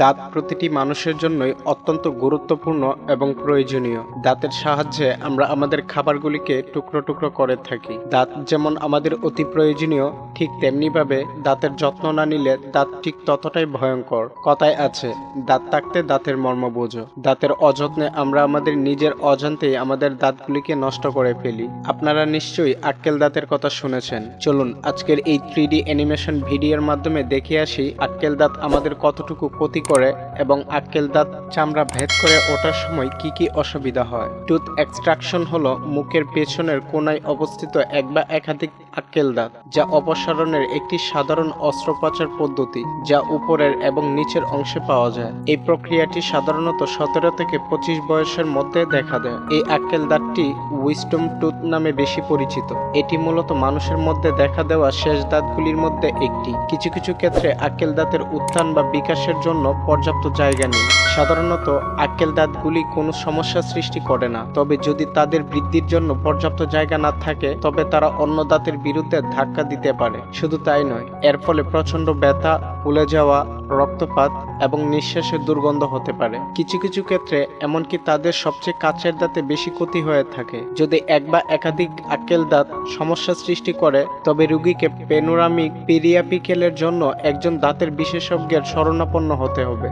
দাঁত প্রতিটি মানুষের জন্যই অত্যন্ত গুরুত্বপূর্ণ এবং প্রয়োজনীয়। দাঁতের সাহায্যে আমরা আমাদের খাবারগুলিকে টুকরো টুকরো করে থাকি। দাঁত যেমন আমাদের অতি প্রয়োজনীয়, ঠিক তেমনিভাবে দাঁতের যত্ন না নিলে দাঁত ঠিক ততটাই ভয়ঙ্কর। কথায় আছে, দাঁত থাকতে দাঁতের মর্ম বোঝো। দাঁতের অযত্নে আমরা আমাদের নিজের অজান্তেই আমাদের দাঁতগুলিকে নষ্ট করে ফেলি। আপনারা নিশ্চয়ই আক্কেল দাঁতের কথা শুনেছেন। চলুন, আজকের এই থ্রি অ্যানিমেশন ভিডিওর মাধ্যমে দেখে আসি আক্কেল দাঁত আমাদের কতটুকু ক্ষতি করে এবং আক্কেল দাঁত চামড়া ভেদ করে ওঠার সময় কি কি অসুবিধা হয়? টুথ এক্সট্রাকশন হলো মুখের পেছনের কোনায় অবস্থিত এক বা একাধিক আক্কেল দাঁত, যা অপসারণের একটি সাধারণ অস্ত্রোপচার পদ্ধতি, যা উপরের এবং নিচের অংশে পাওয়া যায়। এই প্রক্রিয়াটি সাধারণত সতেরো থেকে পঁচিশ বয়সের মধ্যে দেখা দেয়। এই আক্কেল দাঁতটি উইস্টম টুথ নামে বেশি পরিচিত। এটি মূলত মানুষের মধ্যে দেখা দেওয়া শেষ দাঁতগুলির মধ্যে একটি। কিছু কিছু ক্ষেত্রে আক্কেল দাঁতের উত্থান বা বিকাশের জন্য পর্যাপ্ত জায়গা নেই। সাধারণত আক্কেল দাঁতগুলি কোনো সমস্যা সৃষ্টি করে না। তবে যদি তাদের বৃদ্ধির জন্য পর্যাপ্ত জায়গা না থাকে, তবে তারা অন্য দাঁতের বিরুদ্ধে ধাক্কা দিতে পারে। শুধু তাই নয়, এর ফলে প্রচণ্ড ব্যথা ফুলে যাওয়া, রক্তপাত এবং নিঃশ্বাসের দুর্গন্ধ হতে পারে। কিছু কিছু ক্ষেত্রে এমনকি তাদের সবচেয়ে কাছের দাঁতে বেশি ক্ষতি হয়ে থাকে। যদি এক বা একাধিক আক্কেল দাঁত সমস্যা সৃষ্টি করে, তবে রোগীকে পেনোরামিক পেরিয়াপিকেলের জন্য একজন দাঁতের বিশেষজ্ঞের শরণাপন্ন হতে হবে।